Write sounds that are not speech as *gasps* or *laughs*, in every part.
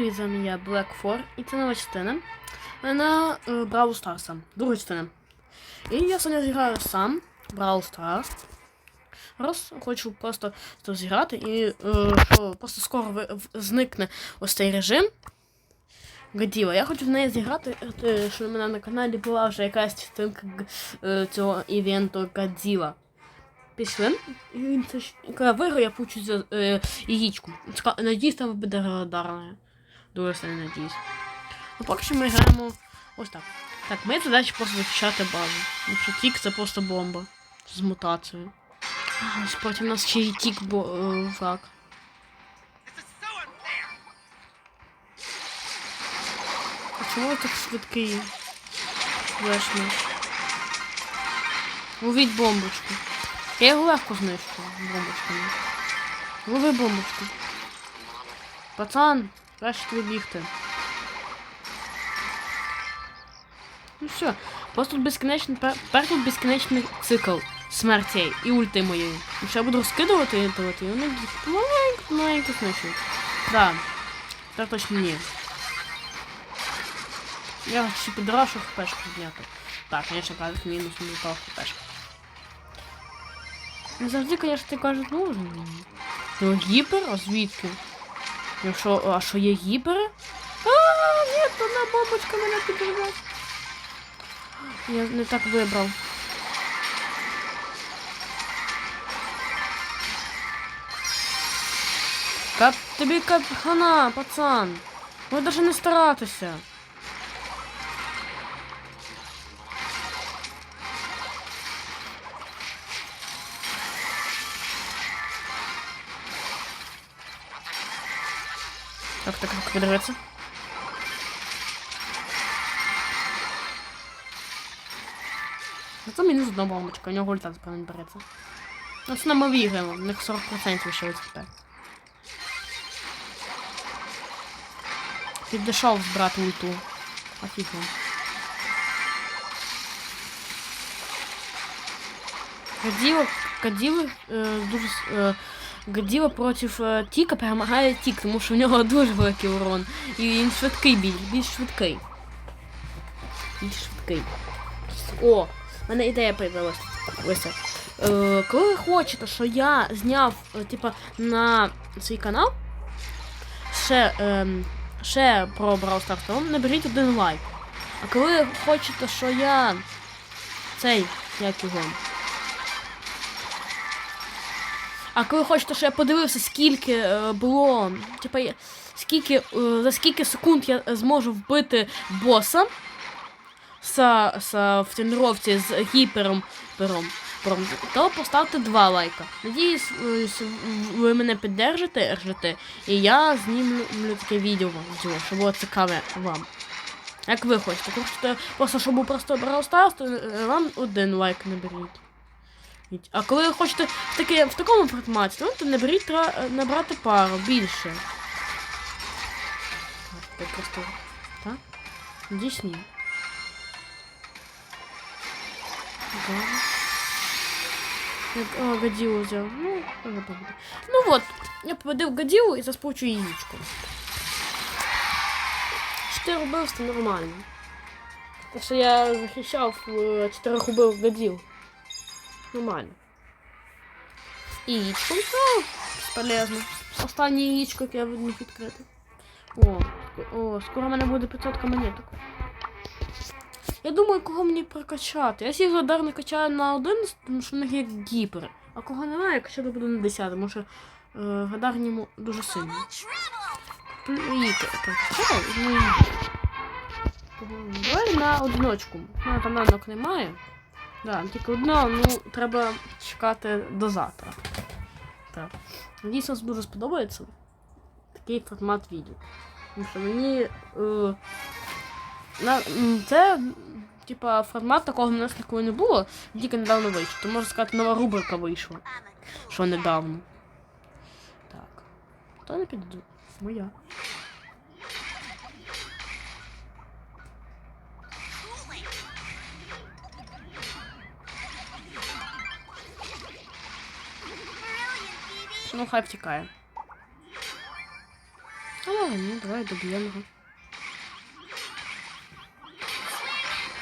Привіт, з вами я Black 4 і це нова частина на е, Brawl Stars. Друга частина. І я сьогодні зіграю сам Brawl Stars. Раз хочу просто тут зіграти і е, що просто скоро зникне ось цей режим. Годіла. Я хочу в неї зіграти, е, що в мене на каналі була вже якась частинка цього івенту Годзіла. Пішли. Це Коли я виграю, я получу яєчку. Надіюсь, там буде радарне. Дуже сильно надіюсь. Ну поки що ми граємо ось так. Так, моя задача просто захищати базу. Тому що тік це просто бомба. З мутацією. Потім у нас ще й тік бо е, враг. А чому так швидкий? Вешний. Ловіть бомбочку. Я його легко знищу бомбочками. Лови бомбочку. Пацан, краще тобі бігти. Ну все, просто тут безкінечний пер, тут безкінечний цикл смертей і ульти моєї. Ну, що я буду розкидувати і інтувати, і вони будуть маленько, маленько знищують. Да. Так точно ні. Я ще підрашу хпшку підняти. Так, конечно, кажуть, мінус не того хпшку. Не завжди, конечно, ти кажуть, нужен мені. Ну, гіпер? А звідки? Якщо, а що є гіпери? А, ні, одна бомбочка мене підірве. Я не так вибрав. Кап тобі капхана, пацан. Ну даже не старатися. Так, так. Ну, Це мінус одна бомбочка, у нього ульта не береться. Ну, це на ми виграємо, у них 40% ще тепер. Підійшов збирати ульту. Офігенно. Годіла, Годіла е, дуже с- е, Годіла проти е, Тіка перемагає Тік, тому що в нього дуже великий урон. І він швидкий більш, більш швидкий. Більш швидкий. О, в мене ідея появилася. Е, коли ви хочете, що я зняв, е, типа, на свій канал, ще, ем, ще про Brawl Stars, то наберіть один лайк. А коли хочете, що я цей, як його. А коли хочете, що я подивився, скільки е, було, типа, скільки, е, за скільки секунд я зможу вбити боса са, са, в тренувці з гіпером пером, пером, то поставте два лайка. Надіюсь, е, ви мене піддержите, ржете, і я знімлю таке відео, відео, щоб було цікаве вам. Як ви хочете. Хочете просто, щоб був просто Brawl Stars, то е, вам один лайк наберіть. А коли ви хочете в, таке, в такому форматі, ну, то наберіть тра- е, набрати пару більше. Так, так просто. Так? Надіюсь, ні. Да. Як, а, Годзиллу взяв. Ну, тоже побуду. Ну вот, я победив Годзиллу і заспочу яєчко. Чотири вбивства нормально. Те, що я захищав е, чотирьох убив Годзилл. Нормально. І яєчко. Ну, полезно. Останнє яєчко, яке я міг відкрити. О, о, скоро в мене буде 500 монеток. Я думаю, кого мені прокачати. Я всіх не качаю на 11, тому що в них є гіпер. А кого немає, я качати буду на 10, тому що е, радар ньому дуже. Так, що? Ну, Давай на одиночку. Ну, там немає. Да, тільки одно, ну, треба чекати до завтра. Так. Надіюсь, вам дуже сподобається такий формат відео. Тому що мені. Е, на, це, типа, формат такого в нас ніколи не було, тільки недавно вийшов. То можна сказати, нова рубрика вийшла. Що недавно. Так. Хто не піду? Моя. Ну, хай втікає. Ну, ні, давай доб'ємо.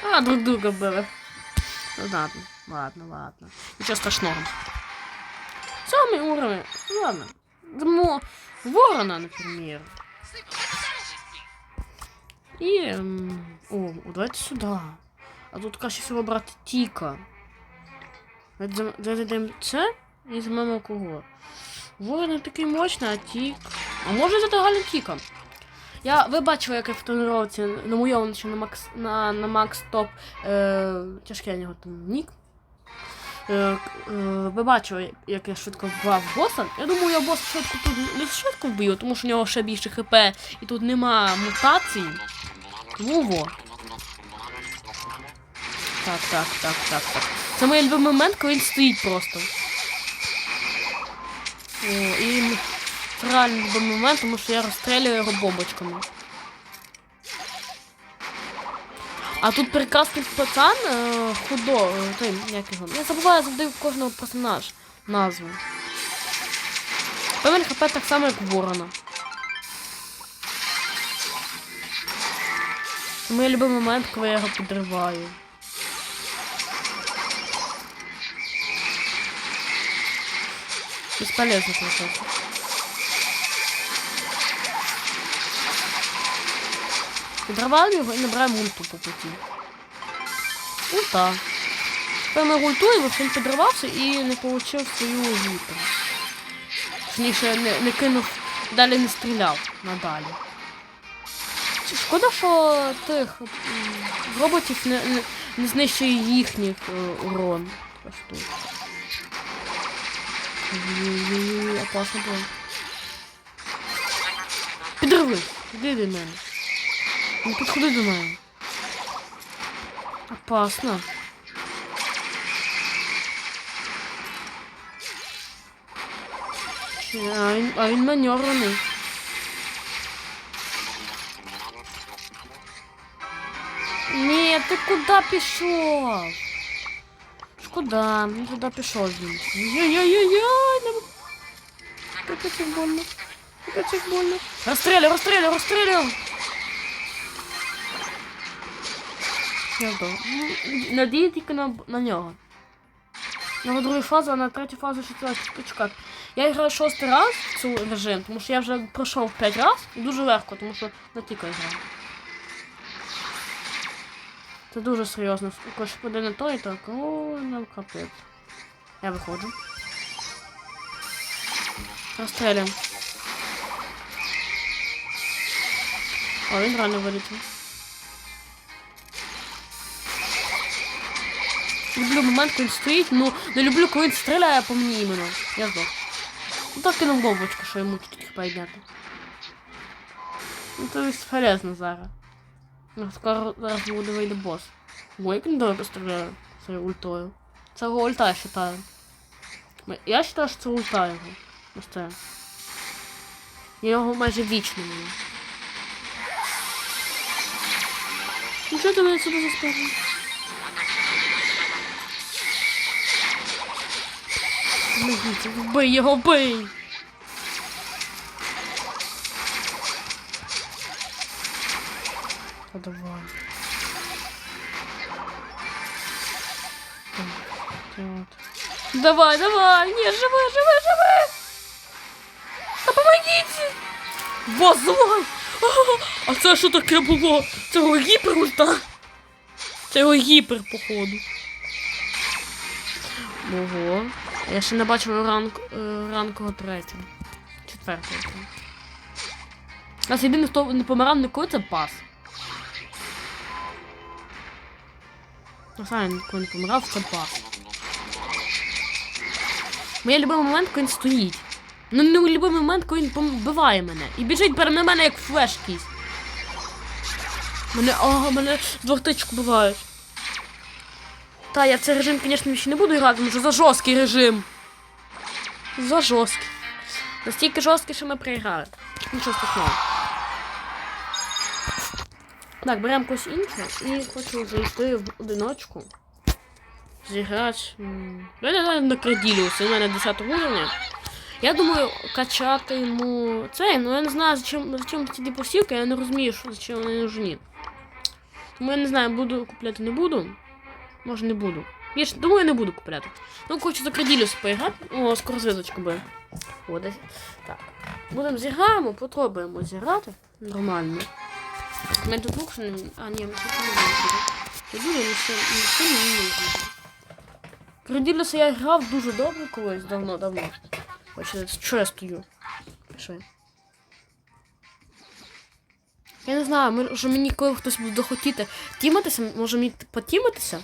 А, друг друга били. Ну ладно, ладно, ладно. Нічого страшного. Самый уровень. Ладно. Дамо ворона, например. Ем, О, давайте сюди. А тут краще всього брати Тіка. Зайдемо це і візьмемо кого. Ворон такий мощний, а Тік. А може взяти Галю Тіка? Я, ви бачили, як я в тренувці на моєму на Макс на, на Макс Топ е, тяжкий нього там нік. Е, е, ви бачили, як я швидко вбивав боса. Я думаю, я боса швидко тут не швидко вб'ю, тому що у нього ще більше хп і тут нема мутацій. Тому во. Так, так, так, так, так. Це мій любимий момент, коли він стоїть просто. О, і реально любимий момент, тому що я розстрілюю його бомбочками. А тут прекрасний пацан е, худо, е, той, як його. Я забуваю завжди кожного персонаж назву. Певен хп так само, як ворона. Мій любимий момент, коли я його підриваю. Бесполезно получается. Підриваємо його і набираємо ульту по путі. Ульта. Ми ультуємо, щоб він підривався і не отримав свою ульту. Точніше, не, не кинув, далі не стріляв надалі. Шкода, що тих роботів не, не, не знищує їхніх е, урон. Штука. Ой-ой-ой, опасно було. Підриви, іди до мене. Не підходи до мене. Опасно. А він, а він маневрений. Ні, ти куди пішов? Шкода, він туди пішов він. Йой-йой-йой-йой! це больно. Це больно. Розстрілюй, розстрілюй, розстрілюй! Я вдав. Надію тільки на, на нього. На другу фазу, а на третю фазу ще треба чекати. Я граю шостий раз в цей режим, тому що я вже пройшов 5 разів і дуже легко, тому що на тільки граю. Це дуже серйозно. Якщо піде на то і так, о, нам капець. Я виходжу. Розстрілюємо. О, він рано вилетів. Люблю момент, коли він стоїть, ну не люблю, коли він стріляє по мені іменно. Я здох. Ну так кинув бомбочку, що йому хп підняти. Ну то есть полезно зараз. Ну, скоро зараз буде вийде бос. Ой, як стріляє своєю ультою. Це його ульта, я вважаю. Я вважаю, що це ульта його. Ось це. Я його майже вічно маю. Ну що ти мене сюди заспавив? Помогите, вбий його, вбий! Та давай. Давай! Ні, живи, живи, живи! Та помогите! Давай! А, а це що таке було? Це його гіпер ульта? Це його гіпер, походу. Ого. Я ще не бачив ранк, е, ранкового третього. Четвертого. У нас єдиний, хто не помирав ніколи, це пас. Останній ніколи не помирав, це пас. Моє любимий момент, коли він стоїть. Ну, не любимий момент, коли він вбиває мене. І біжить перед мене як флеш якийсь. Мене, ага, мене з двох бувають. Та, я в цей режим, звісно, ще не буду грати, тому що за жорсткий режим. За жорсткий. Настільки жорсткий, що ми проіграли. Нічого страшного. Так, беремо когось іншого і хочу зайти в одиночку. Зіграти. м, Давайте давай на Креділіус, у мене 10 уровня. Я думаю, качати йому цей, ну я не знаю, зачем, зачем ці діпосівки, я не розумію, що зачем вони нужні. Тому я не знаю, буду купляти, не буду. Може не буду. Більше, думаю, не буду купляти. Ну, хочу за Краділюс поіграти. О, скоро зв'язочка буде. О, десь. Так. Будемо зіграємо, попробуємо зіграти. Нормально. У мене тут не... А, ні, ми ще не. Не буде, не все, все не нужно. Краділюса я грав дуже добре колись, давно-давно. Бачите, що я стою? Пішли. Я не знаю, може мені коли хтось буде хотіти тіматися, може мені потіматися?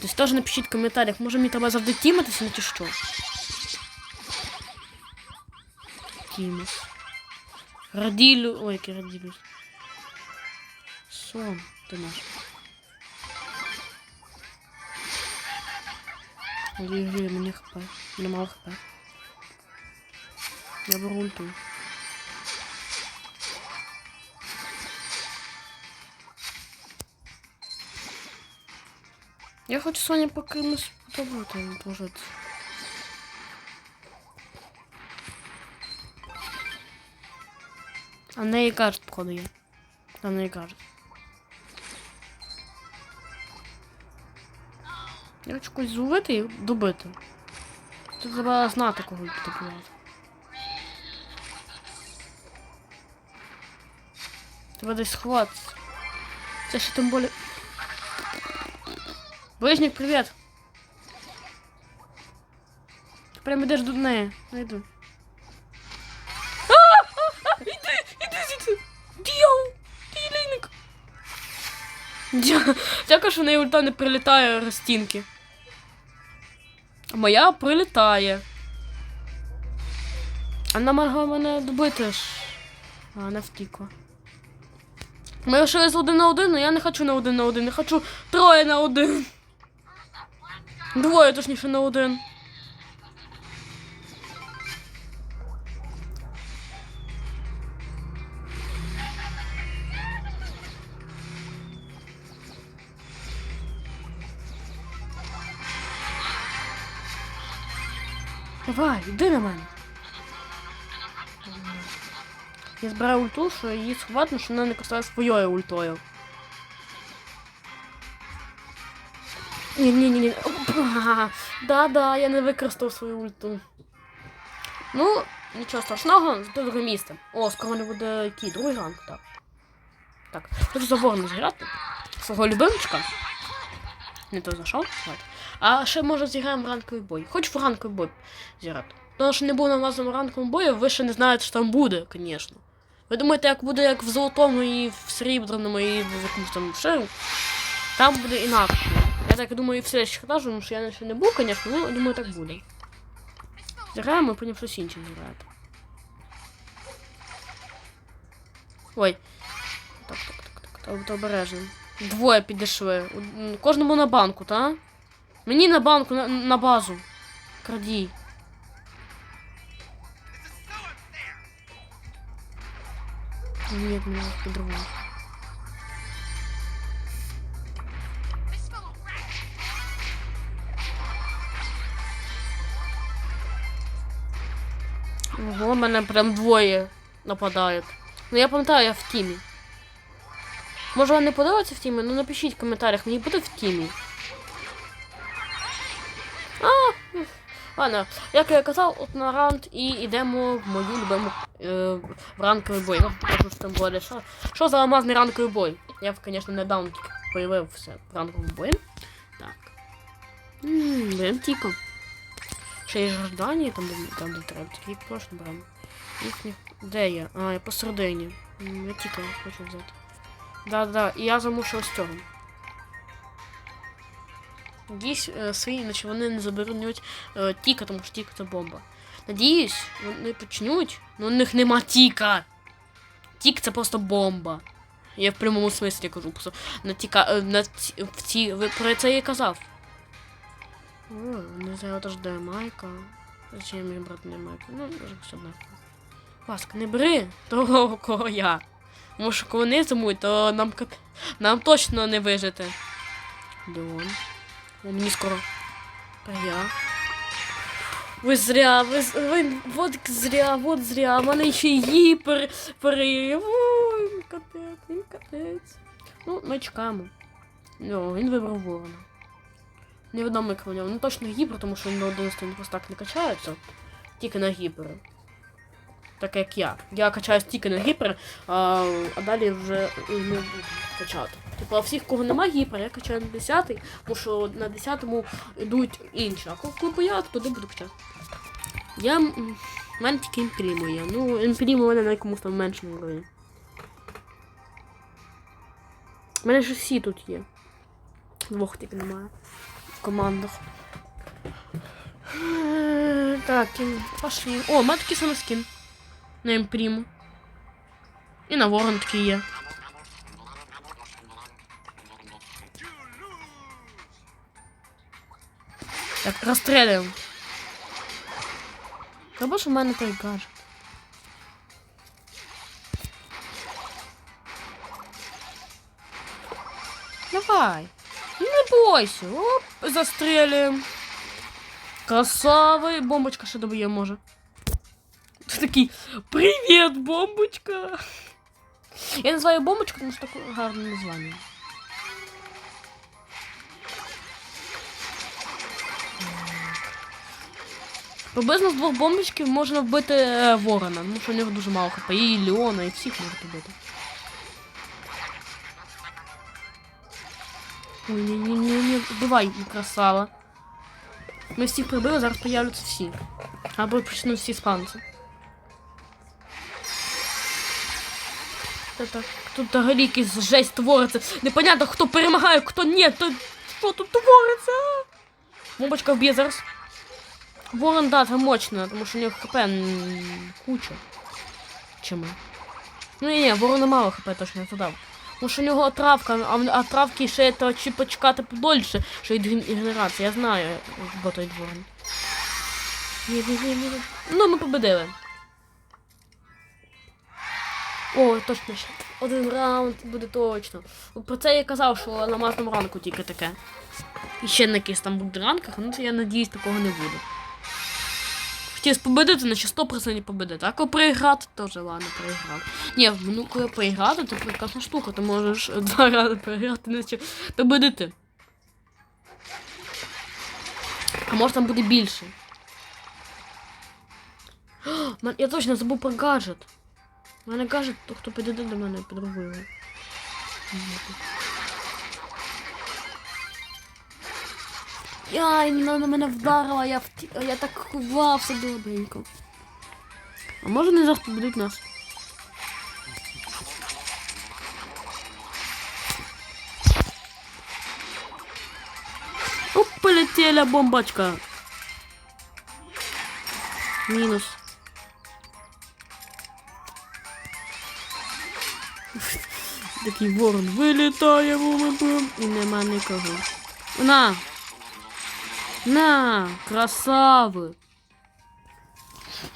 Тобто теж напишіть в коментарях, може мені треба завжди тіматися, не чи що. Тімас. Раділю. Ой, який раділюс. Сон, ти наш. Ой, ой, мені хп. Мені мало хп. Я беру ульту. Я хочу Соня поки ми сподобати, може. А в неї кажуть, походу є. А в неї кажуть. Я хочу когось зловити і добити. Тут треба знати, кого добивати. Треба десь сховатися. Це ще тим более. Ближник, привіт. Ти прям ідеш до неї. Найду. Дякую, що в неї ульта не прилітає розтінки. Моя прилітає. Вона могла мене добити ж. А, вона втікла. Ми лишились один на один, але я не хочу на один на один, я хочу троє на один. Двоє точніше на один. Давай, йди на мене. Я збираю ульту, що її сховати, що вона не користує своєю ультою. Ні, ні, ні, ні. *laughs* Да-да, я не використав свою ульту. Ну, нічого страшного, зато друге місце. О, скоро не буде який, другий ранг, так. Так, хочу за ворона зіграти. Свого любимчика. Не то. Давайте. А ще може зіграємо ранковий бой. Хочу в ранковий бой зіграти. Тому що не був на власному ранковому бою, ви ще не знаєте, що там буде, звісно. Ви думаєте, як буде як в золотому і в срібраному, і в якомусь там ще. Там буде інакше. Я так думаю, і в следующих разу, тому що я ще не був, звісно, ну думаю, так буде. Зіграємо, потім щось інше зіграти. Ой. Так, так, так, так, так обережно. Двоє підійшли. Кожному на банку, та? Мені на банку, на, на базу. Крадій. Нет, меня по-другому. Ого, мене прям двоє нападають. Ну я пам'ятаю, я в тімі. Може вам не подобається в тімі? Ну напишіть в коментарях, мені буде в тімі. А, ладно, як я казав, от на раунд і йдемо в мою любиму е, в ранковий бой. Ну, що там буде. Що, що за алмазний ранковий бой? Я, звісно, недавно тільки появився в ранковому бою. Так. Ммм, берем тіко. Ще є жордані, там, де, там, де треба, тільки прошу беремо. Їхні... Де я? А, я посередині. М, Я тіко хочу взяти. Да-да, і я замушу ось цього. Надіюсь, е, свої, вони не заберуть е, тіка, тому що тіка це бомба. Надіюсь, вони почнуть, але у них нема тіка. Тік це просто бомба. Я в прямому смислі кажу. Просто на тіка. е, На ці, в ці. Ви про це я казав. О, не знаю, де майка. Зачем мені брати не майка? Ну, може все однаково. Ласка, не бери того, кого я. Тому що коли вони зимують, то нам нам точно не вижити. Де? О, мені скоро. А я. Ви зря, ви, ви вот зря, вот зря. В мене ще гіпер пере. Капець, він капець. Ну, ми чекаємо. Ну, він вибрав ворона. Невідомо, як у нього. Ну точно гіпер, тому що він на 11 він просто так не качається. Тільки на гіпер. Так як я. Я качаюсь тільки на гіпер, а, а далі вже не буду качати. Типу, а всіх, кого нема гіпер, я качаю на 10, тому що на 10-му йдуть інші. А коли появиться, туди буду качати. Я. У мене тільки імпрімо є. Ну, імпрімо у мене на якомусь там меншому рівні. У мене ж всі тут є. Двох тільки немає. В командах. Е, Так. Пошли. О, у мене такий самий скін. На імпріму. І на ворон такий є. Так, розстрілюємо. Або ж у мене той гаджет. Давай. Не бойся. Оп, застрелюємо. Красавий. Бомбочка ще доб'є може. Ти такий Привіт, бомбочка. Я називаю бомбочку, тому що таке гарне названня. Приблизно з двох бомбочків можна вбити е, ворона, тому що у нього дуже мало хп. І Леона, і всіх можна вбити. Ой, ні, ні, ні, ні, вбивай, красава. Ми всіх прибили, зараз появляться всі. Або почнуть всі спавнитися. Так, тут взагалі якийсь жесть твориться. Непонятно, хто перемагає, хто ні, то що тут твориться? Бомбочка вб'є зараз. Ворон, да, це мощно, тому що у нього хп куча. Чому? Ну ні, ні, ворона мало хп точно я задав. Тому що у нього отравка, а а травки ще то чи почекати подольше, що йде ген- генерація. Я знаю, бо той ворон. Ні, ні, ні, ні. Ну, ми победили. О, точно ще. Один раунд буде точно. Про це я казав, що на мазному ранку тільки таке. І ще на якихось там буде ранках, ну це я надіюсь, такого не буде. Хотілося победити, наче 100% победити. А коли проіграти, вже ладно, проіграв. Ні, ну коли проіграти, то прекрасна штука, ти можеш *laughs* два рази проіграти, наче победити. А може там буде більше. *gasps* Я точно забув про гаджет. Мене то хто підійде до мене, підробив. його. Яй, вона на мене вдарила, я, вті... я так ховався добренько. А може не зараз побудуть нас? Оп, полетела бомбочка. Мінус. Такий ворон вилітає бум і нема нікого. На! На! Красави!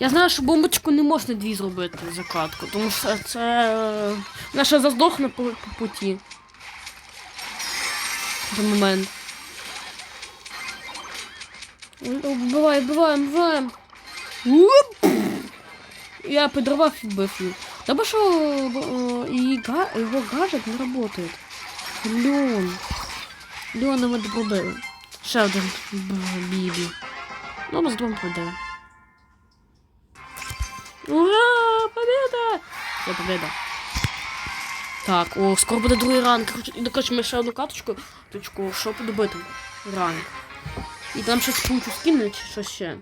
Я знаю, що бомбочку не можна дві зробити закатку, тому що це. е, Вона ще заздохне по, по путі. За момент. Вбивай, вбиваємо, вбиваємо. Я підривав і вбив її. Тому що е, її га... його гаджет не працює. Леон. Леона ми добробили. Ще один бібі. Ну, ми з двом победили. Ура! Победа! Це победа. Так, о, скоро буде другий ранг. І коротше, ми ще одну каточку, точку, щоб добити ранг. І там щось получу скине чи що ще.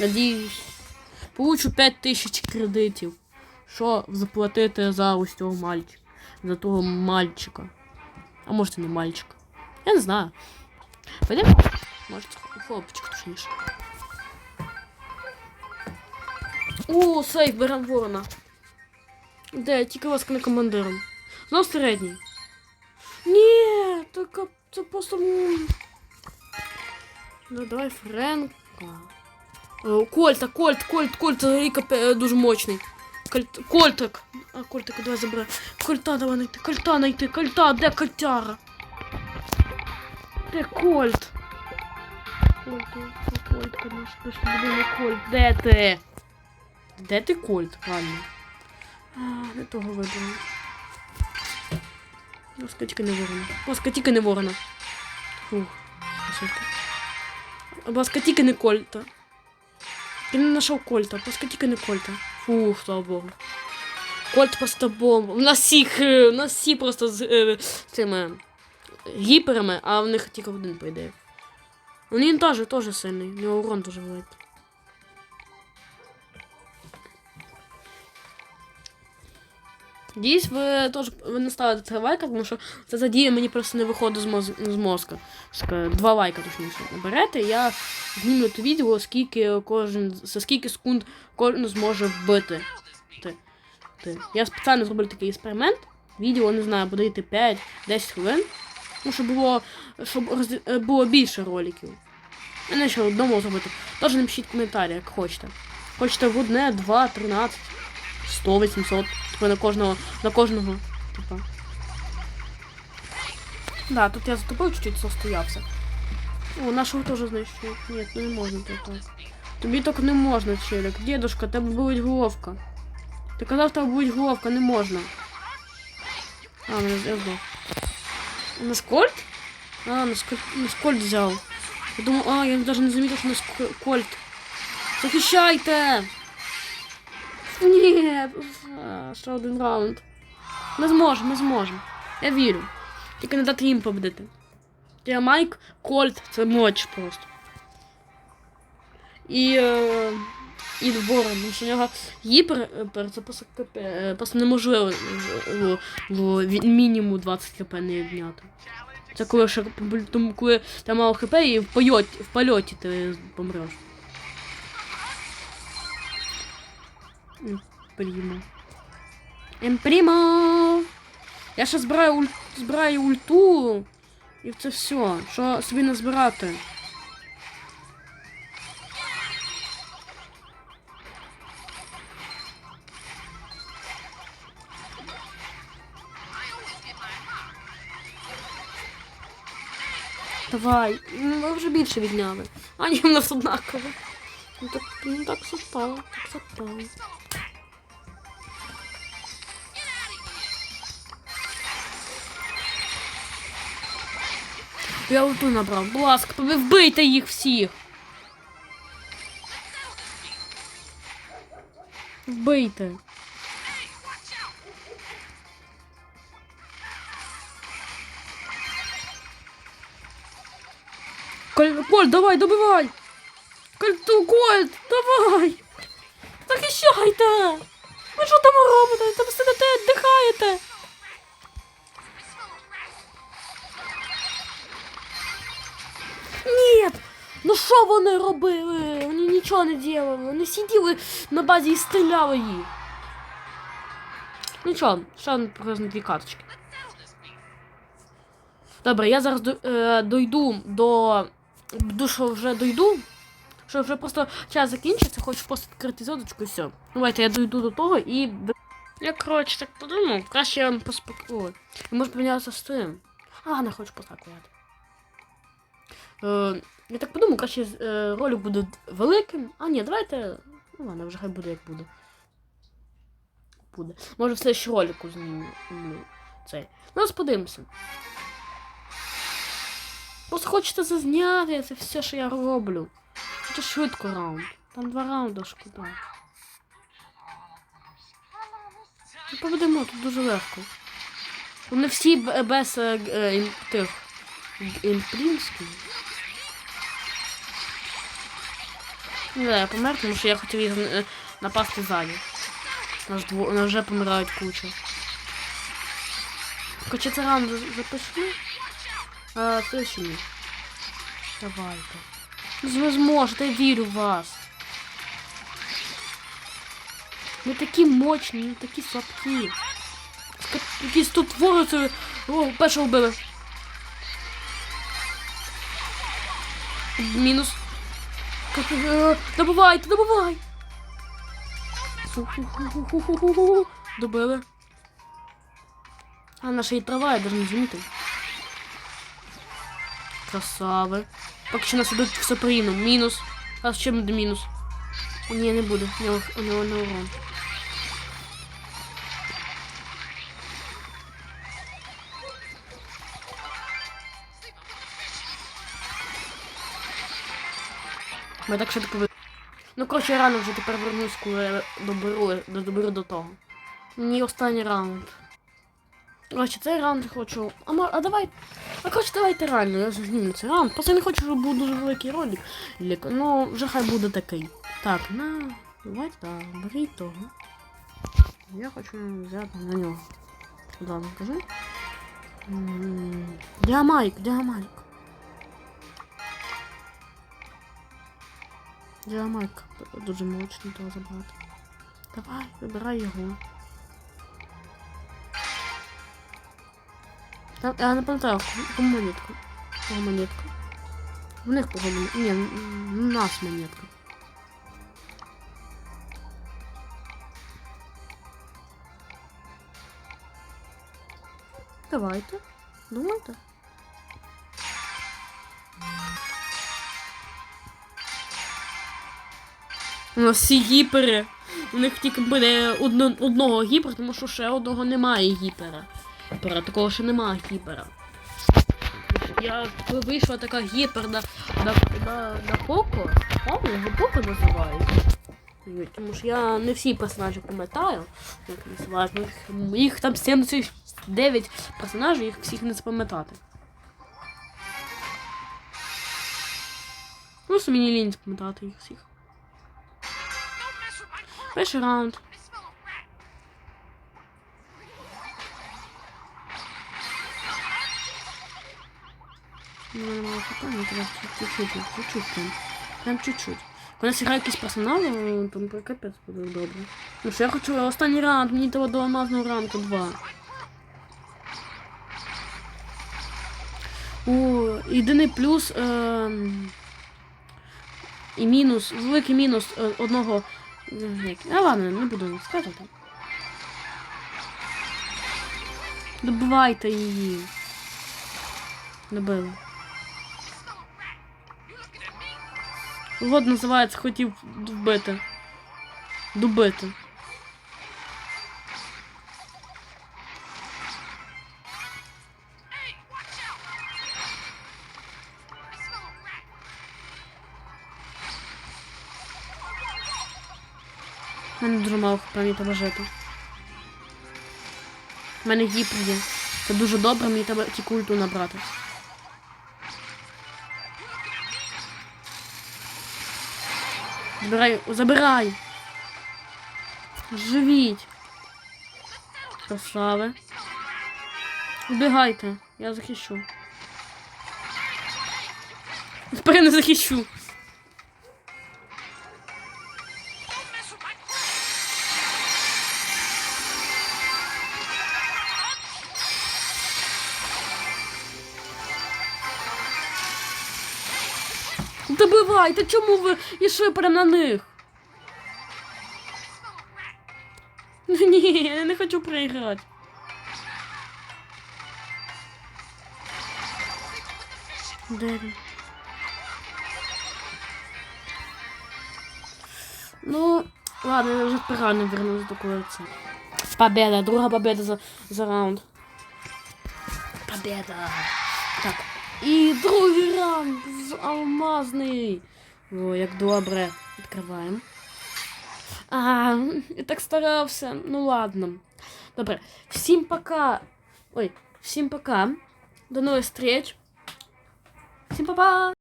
Надіюсь. Получу 5 тисяч кредитів. Що заплатити за ось цього мальчика. За того мальчика. А може це не мальчик. Я не знаю. Пойдемо? Може це хлопчик точніше. О, сейф, берем ворона. Де, тільки ласка не командиром. Знов середній. Ні, так це просто. Ну давай Френка. О, Кольта, Кольт, Кольт, Кольт, Ріка е, дуже мощний. Кольт, Кольтик. А, Кольтик, давай забирай. Кольта давай знайти, Кольта знайти, Кольта, де котяра? Де Кольт? Кольт, Кольт, конечно, точно любимий Кольт. Де ти? Де ти Кольт, реально? А, не того вибрала. Ласка, тільки не ворона. Ласка, тільки не ворона. Фух. Ласка, тільки не Кольта. Я не знайшов Кольта, ласка, тільки не Кольта. Слава Богу. Кольт просто бомба. У нас всіх, е, у нас всі просто з е, цими гіперами, а в них тільки один прийде. Він теж, теж сильний, у нього урон дуже великий. Дійсь, ви теж ви не ставите три лайка, тому що це задіє мені просто не виходить з, моз... з мозка. Два лайка, точніше. Наберете, я знімлю то відео, скільки кожен, за скільки секунд кожен зможе вбити. Ти. Ти. Я спеціально зроблю такий експеримент. Відео, не знаю, буде йти 5-10 хвилин. Ну, щоб було, щоб роз... е, було більше роликів. Я не ще одному зробити. Тож напишіть коментарі, як хочете. Хочете в одне, два, 13, 100, 800. Типа на кожного, на кожного. Типа. Да, тут я затупив чуть-чуть состоявся. О, нашого теж знищують. Ні, ну не можна тут так. Тобі так не можна, челик. Дедушка, тебе буде головка. Ти казав, тебе буде головка, не можна. А, мене я здох. На скольт? А, на скольт, на скольт взяв. Я думав, а, я даже не замітив, що на скольт. Захищайте! *laughs* Ні, ще один раунд. Ми зможемо, ми зможемо. Я вірю. Тільки не дати їм победити. Я Майк, Кольт, це моч просто. І. Е, і Ворон, тому що у нього гіпер е, це просто, капе- е, просто неможливо в, в, в мінімум 20 хп не відняти. Це коли ще коли ти мало хп і в польоті, в польоті ти помреш. Емпрімо. Емпрімо! Я ще збираю, уль... збираю ульту. І це все. Що собі назбирати? Давай, ну, ми вже більше відняли. А ні, в нас однаково. Ну так, ну так совпало, так совпало. Я ульту набрав. Будь ласка, ви вбийте їх всіх. Вбийте. Коль, Коль, давай, добивай! Кольт, давай! Захищайте! Ви що там робите? Там сидите, віддихаєте! Ні! Ну що вони робили? Вони нічого не робили. Вони сиділи на базі і стріляли їх. Нічого, ще приблизно дві карточки. Добре, я зараз е, дойду до. що вже дойду. Що вже просто час закінчиться, хочу просто відкрити зодочку і все. Давайте я дойду до того і. Я коротше так подумав, краще я поспокою. Може помінятися з тим. А, не хочу поставити. Е, я так подумав, краще е, ролик буде великим. А ні, давайте. Ну ладно, вже хай буде як буде. Буде. Може все ще ролику зніму. ну, Цей. Ну, подивимося. Просто хочете зазняти, це все, що я роблю. Це швидко раунд. Там два раунди шкода. Ми поведемо тут дуже легко. Вони всі без е, е, тих імпрінських. Не знаю, я помер, тому що я хотів їх е, напасти ззаді. Нас дво... нас вже помирають куча. Хоча це раунд за- запишли. А це ще ні. Давайте. Ви зможете, я вірю в вас. Ми такі мощні, ми такі слабкі. Якісь тут вороти. О, першого вбили. Мінус. Как- е, Добивайте, добивай! Добили. А наша і трава, я даже не замітив. Красави. Поки що нас ідуть все порівну. Мінус. А з чим буде мінус? Ні, не буде. У нього, не урон. Ми так швидко ви... Ну, коротше, рано вже тепер вернусь, коли доберу, доберу до того. Ні, останній раунд. Коротше, цей раунд хочу. А, а давай. А коротше, давайте реально, я зніму цей раунд. Просто я не хочу, щоб був дуже великий ролик. Ну, вже хай буде такий. Так, на. Давайте, так, беріть того. Я хочу взяти на нього. Куди вам кажи? Де Майк? Де Майк? Де Майк? Дуже молочно того забрати. Давай, вибирай його. Там, я не пам'ятаю, кому монетка. Кому монетка. В них походу. Ні, м, у нас монетка. Давайте. Думайте. У нас всі гіпери. У них тільки буде одно, одного гіпера, тому що ще одного немає гіпера. Гіпера, такого ще немає гіпера. Я вийшла така гіпер на, на, на, на Поко. О, його Поко називають. Тому що я не всі персонажі пам'ятаю, як називають. Їх там 79 персонажів, їх всіх не запам'ятати. Просто мені лінь запам'ятати їх всіх. Перший раунд. Ну, немає питання, треба чуть-чуть, чуть-чуть прям. Прям чуть-чуть. Коли я граю якийсь персонал, ну, там про капець буде. Ну що я хочу останній раунд, мені треба до алмазного ранку 2. О, єдиний плюс ем, і мінус, великий мінус е, одного. е, А ладно, не буду сказати. Добивайте її. Добили. Вот називається хотів вбити. Добити. У мене дуже мало мені треба. У мене гіпр є. Це дуже добре, мені треба ті культу набрати. Забирай, забирай. Живіть. Красаве. Убігайте, я захищу. Тепер я не захищу. Добивайте, чому ви йшли прямо на них? Ну ні, я не хочу проіграти. Де він? Ну, ладно, я вже погано вернусь до кольця. Победа, друга победа за, за раунд. Победа. Так. І другий ранг з алмазний. О, як добре. Відкриваємо. А, я так старався. Ну ладно. Добре. Всім пока. Ой, всім пока. До нових встреч. Всім па-па!